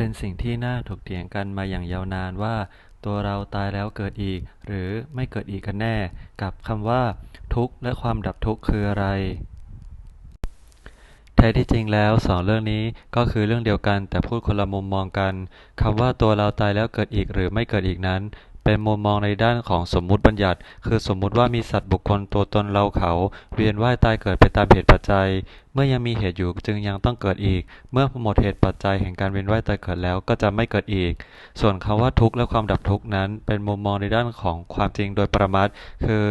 เป็นสิ่งที่น่าถกเถียงกันมาอย่างยาวนานว่า ตัวเราตายแล้วเกิดอีก หรือไม่เกิดอีกกันแน่ กับคำว่า ทุกข์และความดับทุกข์คืออะไรแท้ที่จริงแล้วสองเรื่องนี้ก็คือเรื่องเดียวกันแต่พูดคนละมุมมองกันคำว่าตัวเราตายแล้วเกิดอีกหรือไม่เกิดอีกนั้น เป็นมุมมองในด้านของสมมุติบัญญัติ คือสมมุติว่ามีสัตว์บุคคลตัวตนเราเขา เวียนว่ายตายเกิดไปตามเหตุปัจจัย เมื่อยังมีเหตุอยู่จึงยังต้องเกิดอีก เมื่อหมดเหตุปัจจัยแห่งการเวียนว่ายตายเกิดแล้วก็จะไม่เกิดอีก ส่วนคำว่าทุกข์และความดับทุกข์นั้น เป็นมุมมองในด้านของความจริงโดยประมัตคือ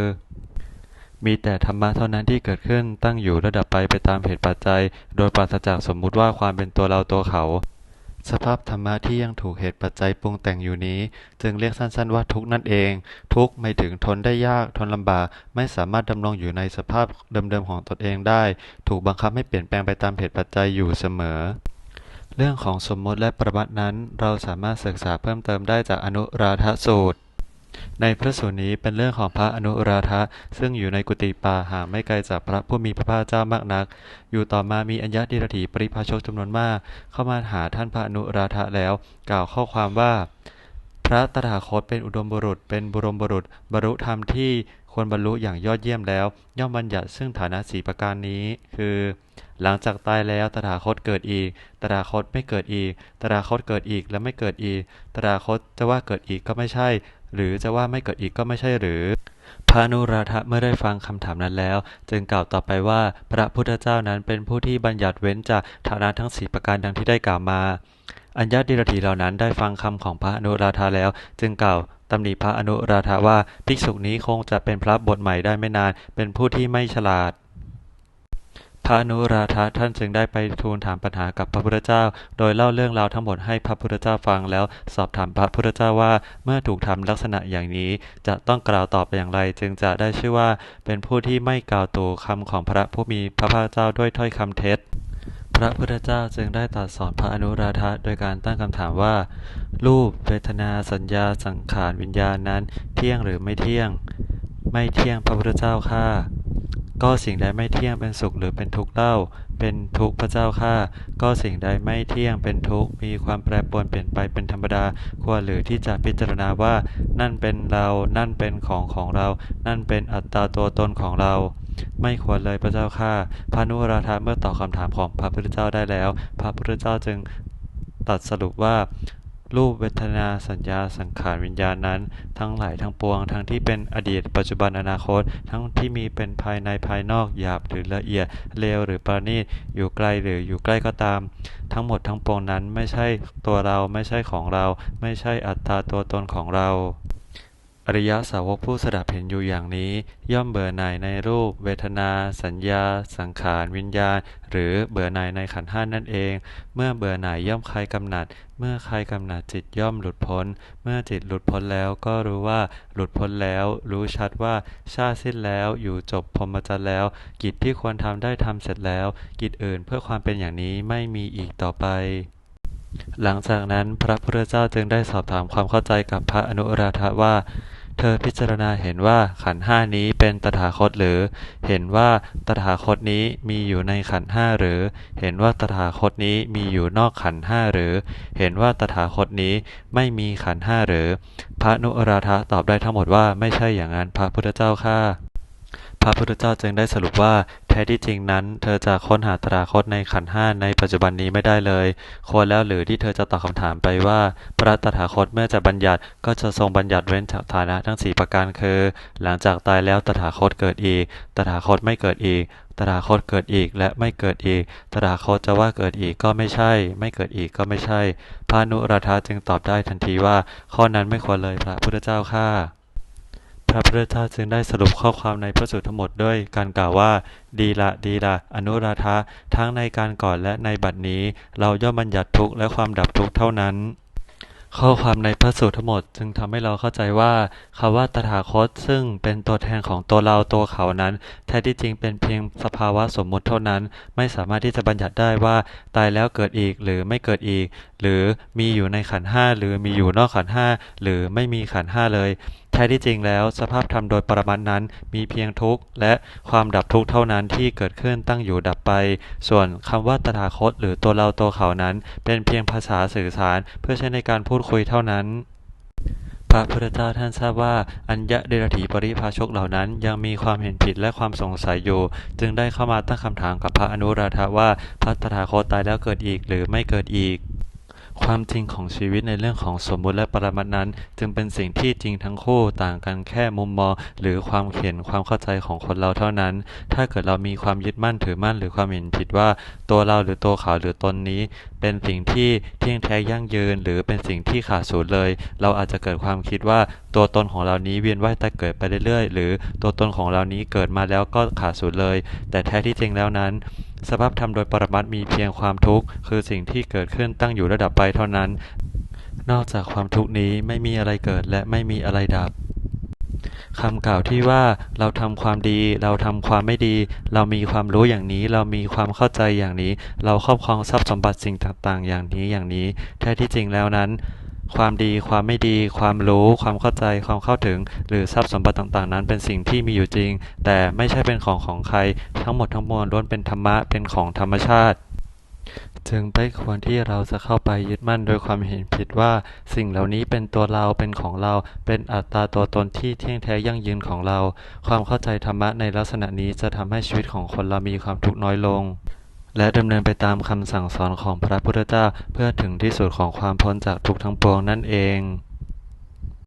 มีแต่ธรรมะเท่านั้นที่เกิดขึ้นตั้งอยู่ระดับไปไปตามเหตุปัจจัย โดยปราศจากสมมุติว่าความเป็นตัวเราตัวเขา สภาพธรรมะที่ยังถูกเหตุปัจจัยปรุงแต่งอยู่นี้ จึงเรียกสั้นๆว่าทุกนั่นเอง ทุกไม่ถึงทนได้ยากทนลำบากไม่สามารถดำรงอยู่ในสภาพเดิมๆของตนเองได้ ถูกบังคับให้เปลี่ยนแปลงไปตามเหตุปัจจัยอยู่เสมอเรื่องของสมมติและประมัตินั้น เราสามารถศึกษาเพิ่มเติมได้จากอนุราธสูตร ในพระสูตรนี้เป็นเรื่องของพระอนุราธะซึ่งอยู่ในกุฏิป่าห่างไม่ไกลจากพระผู้มีพระภาคเจ้ามากนัก อยู่ต่อมามีอัญญาดิรถีปริพาชกจำนวนมาก เข้ามาหาท่านพระอนุราธะแล้ว กล่าวข้อความว่า พระตถาคตเป็นอุดมบุรุษ เป็นบุรมบุรุษ บรรลุธรรมที่ควรบรรลุอย่างยอดเยี่ยมแล้ว ย่อมบัญญัติซึ่งฐานะสีประการนี้ คือ หลังจากตายแล้วตถาคตเกิดอีก ตถาคตไม่เกิดอีก ตถาคตเกิดอีกและไม่เกิดอีก ตถาคตจะว่าเกิดอีกก็ไม่ใช่ หรือจะว่าไม่เกิดอีกก็ไม่ใช่หรือพระนุราธะเมื่อได้ฟังคำถามนั้นแล้ว จึงกล่าวต่อไปว่า พระพุทธเจ้านั้นเป็นผู้ที่บัญญัติเว้นจากฐานะทั้งสีประการดังที่ได้กล่าวมา อัญญาดิรถีเหล่านั้นได้ฟังคำของพระอนุราธาแล้ว จึงกล่าวตำหนิพระอนุราธาว่าภิกษุนี้คงจะเป็นพระบทใหม่ได้ไม่นาน เป็นผู้ที่ไม่ฉลาด พระนุราธะท่านจึงได้ไปทูลถามปัญหากับพระพุทธเจ้า โดยเล่าเรื่องราวทั้งหมดให้พระพุทธเจ้าฟังแล้วสอบถามพระพุทธเจ้าว่า เมื่อถูกทำลักษณะอย่างนี้ จะต้องกล่าวตอบอย่างไร จึงจะได้ชื่อว่าเป็นผู้ที่ไม่กล่าวตู่คำของพระผู้มีพระภาคเจ้าด้วยถ้อยคำเท็จพระพุทธเจ้าจึงได้ตรัสสอนพระอนุราธะโดยการตั้งคำถามว่า รูปเวทนาสัญญาสังขารวิญญาณนั้น เที่ยงหรือไม่เที่ยง ไม่เที่ยงพระพุทธเจ้าข้า ก็สิ่งใดไม่เที่ยงเป็นสุขหรือเป็นทุกข์เล่า เป็นทุกข์พระเจ้าข้าก็สิ่งใดไม่เที่ยงเป็นทุกข์มีความแปรปรวนเปลี่ยนไปเป็นธรรมดาควรหรือที่จะพิจารณาว่า นั่นเป็นเรา นั่นเป็นของของเรา นั่นเป็นอัตตาตัวตนของเรา ไม่ควรเลยพระเจ้าข้าพระนุราธาเมื่อตอบคำถามของพระพุทธเจ้าได้แล้ว พระพุทธเจ้าจึงตรัสสรุปว่า รูปเวทนาสัญญาสังขารวิญญาณนั้น ทั้งหลายทั้งปวง ทั้งที่เป็นอดีต ปัจจุบันอนาคต ทั้งที่มีเป็นภายในภายนอกหยาบหรือละเอียดเลวหรือประณีตอยู่ไกลหรืออยู่ใกล้ก็ตาม ทั้งหมดทั้งปวงนั้นไม่ใช่ตัวเราไม่ใช่ของเรา ไม่ใช่อัตตาตัวตนของเรา อริยสาวกผู้สดับเห็นอยู่อย่างนี้ ย่อมเบื่อหน่ายในรูป เวทนา สัญญา สังขาร วิญญาณ หรือเบื่อหน่ายในขันธ์ห้านั่นเอง เมื่อเบื่อหน่ายย่อมคลายกำหนัด เมื่อคลายกำหนัดจิตย่อมหลุดพ้น เมื่อจิตหลุดพ้นแล้วก็รู้ว่าหลุดพ้นแล้ว รู้ชัดว่าชาติสิ้นแล้วอยู่จบพรหมจรรย์แล้ว กิจที่ควรทำได้ทำเสร็จแล้ว กิจอื่นเพื่อความเป็นอย่างนี้ไม่มีอีกต่อไปหลังจากนั้นพระพุทธเจ้าจึงได้สอบถามความเข้าใจกับพระอนุราธะว่า เธอพิจารณาเห็นว่าขันห้านี้เป็นตถาคตหรือ เห็นว่าตถาคตนี้มีอยู่ในขันห้าหรือ เห็นว่าตถาคตนี้มีอยู่นอกขันห้าหรือ เห็นว่าตถาคตนี้ไม่มีขันห้าหรือ พระนุราธะตอบได้ทั้งหมดว่าไม่ใช่อย่างนั้นพระพุทธเจ้าข้า ระพุทธเจ้าจึงได้สรุปว่า แท้ที่จริงนั้น เธอจะค้นหาตถาคตในขันห้าในปัจจุบันนี้ไม่ได้เลย ควรแล้วหรือที่เธอจะตอบคำถามไปว่า พระตถาคตเมื่อจะบัญญัติก็จะทรงบัญญัติเว้นจากฐานะทั้งสี่ประการคือ หลังจากตายแล้วตถาคตเกิดอีก ตถาคตไม่เกิดอีกตถาคตเกิดอีกและไม่เกิดอีก ตถาคตจะว่าเกิดอีกก็ไม่ใช่ ไม่เกิดอีกก็ไม่ใช่พระนุราธาจึงตอบได้ทันทีว่า ข้อนั้นไม่ควรเลยพระพุทธเจ้าข้า พระพุทธเจ้าจึงได้สรุปข้อความในพระสูตรทั้งหมดด้วยการกล่าวว่า ดีละดีละอนุราธะทั้งในการก่อนและในบัดนี้ เราย่อมบัญญัติทุกข์และความดับทุกข์เท่านั้นข้อความในพระสูตรทั้งหมดจึงทำให้เราเข้าใจว่าคำว่าตถาคตซึ่งเป็นตัวแทนของตัวเราตัวเขานั้น แท้ที่จริงเป็นเพียงสภาวะสมมุติเท่านั้น ไม่สามารถที่จะบัญญัติได้ว่าตายแล้วเกิดอีกหรือไม่เกิดอีก หรือมีอยู่ในขันห้าหรือมีอยู่นอกขันห้าหรือไม่มีขันห้าเลยแท้ที่จริงแล้ว สภาพธรรมโดยปรมัตถนั้น มีเพียงทุกข์ และความดับทุกข์เท่านั้นที่เกิดขึ้นตั้งอยู่ดับไป ส่วนคำว่าตถาคต หรือตัวเราตัวเขานั้น เป็นเพียงภาษาสื่อสาร เพื่อใช้ในการพูดคุยเท่านั้นพระพุทธเจ้าท่านทราบว่าอัญญเดรถีปริภาชกเหล่านั้น ยังมีความเห็นผิดและความสงสัยอยู่ จึงได้เข้ามาตั้งคำถามกับพระอนุราธะว่าพระตถาคตตายแล้วเกิดอีกหรือไม่เกิดอีก ความจริงของชีวิตในเรื่องของสมมุติและปรมัตถ์นั้น จึงเป็นสิ่งที่จริงทั้งคู่ต่างกันแค่มุมมอง หรือความเห็นความเข้าใจของคนเราเท่านั้น ถ้าเกิดเรามีความยึดมั่นถือมั่นหรือความเห็นผิดว่า ตัวเราหรือตัวเขาหรือตนนี้ เป็นสิ่งที่เที่ยงแท้ยั่งยืน หรือเป็นสิ่งที่ขาดสูญเลย เราอาจจะเกิดความคิดว่าตัวตนของเรานี้เวียนว่ายตายเกิดไปเรื่อยๆ หรือตัวตนของเรานี้เกิดมาแล้วก็ขาดสูญเลย แต่แท้ที่จริงแล้วนั้น สภาพธรรมโดยปรมัตถ์มีเพียงความทุกข์ คือสิ่งที่เกิดขึ้นตั้งอยู่ระดับไปเท่านั้น นอกจากความทุกข์นี้ไม่มีอะไรเกิดและไม่มีอะไรดับคำกล่าวที่ว่าเราทำความดี เราทำความไม่ดี เรามีความรู้อย่างนี้ เรามีความเข้าใจอย่างนี้ เราครอบครองทรัพย์สมบัติสิ่งต่างๆ อย่างนี้อย่างนี้ แท้ที่จริงแล้วนั้น ความดี ความไม่ดี ความรู้ ความเข้าใจ ความเข้าถึง หรือทรัพย์สมบัติต่างๆ นั้นเป็นสิ่งที่มีอยู่จริง แต่ไม่ใช่เป็นของของใคร ทั้งหมดทั้งมวลล้วนเป็นธรรมะ เป็นของธรรมชาติ จึงไม่ควรที่เราจะเข้าไปยึดมั่นโดยความเห็นผิดว่า สิ่งเหล่านี้เป็นตัวเรา เป็นของเรา เป็นอัตตาตัวตนที่เที่ยงแท้ยั่งยืนของเรา ความเข้าใจธรรมะในลักษณะนี้จะทำให้ชีวิตของคนเรามีความทุกข์น้อยลง และดำเนินไปตามคำสั่งสอนของพระพุทธเจ้าเพื่อถึงที่สุดของความพ้นจากทุกข์ทั้งปวงนั่นเอง